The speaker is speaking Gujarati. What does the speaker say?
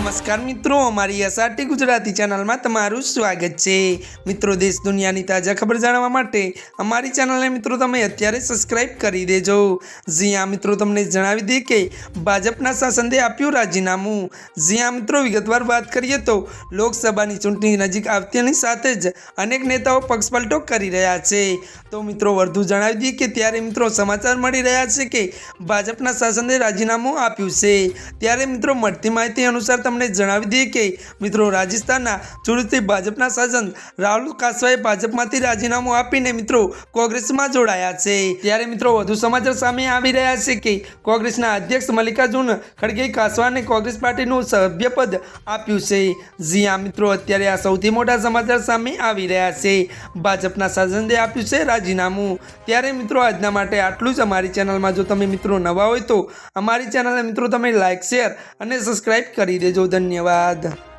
નમસ્કાર મિત્રો, અમારી એસઆરટી ગુજરાતી ચેનલમાં તમારું સ્વાગત છે. મિત્રો, દેશ દુનિયાની તાજા ખબર જાણવા માટે અમારી ચેનલને મિત્રો તમે અત્યારે સબસ્ક્રાઈબ કરી દેજો. જ્યાં મિત્રો, તમને જણાવી દઈએ કે ભાજપના શાસનદે આપ્યું રાજીનામું. જ્યાં મિત્રો, વિગતવાર વાત કરીએ તો લોકસભાની ચૂંટણી નજીક આવતીની સાથે જ અનેક નેતાઓ પક્ષપલટો કરી રહ્યા છે. તો મિત્રો, વધુ જણાવી દઈએ કે ત્યારે મિત્રો સમાચાર મળી રહ્યા છે કે ભાજપના શાસનદે રાજીનામું આપ્યું છે. ત્યારે મિત્રો મળતી માહિતી અનુસાર તમને જણાવી દઈએ કે મિત્રો રાજસ્થાનના ચૂંટણી ભાજપના સાંસદ રાહુલ કાસવાએ ભાજપમાંથી રાજીનામું આપીને મિત્રો કોંગ્રેસમાં જોડાયા છે. ત્યારે મિત્રો વધુ સમાચાર સામે આવી રહ્યા છે કે કોંગ્રેસના અધ્યક્ષ મલ્લિકાર્જુન ખડગે કાસવાને કોંગ્રેસ પાર્ટીનું સભ્યપદ આપ્યું છે. જી આ મિત્રો, અત્યારે આ સૌથી મોટા સમાચાર સામે આવી રહ્યા છે. ભાજપના સાંસદે આપ્યું છે રાજીનામું. ત્યારે મિત્રો આજના માટે આટલું જ અમારી ચેનલમાં જો તમે મિત્રો નવા હોય તો અમારી ચેનલને મિત્રો તમે લાઇક શેર અને સબસ્ક્રાઇબ કરી દેજો. ધન્યવાદ.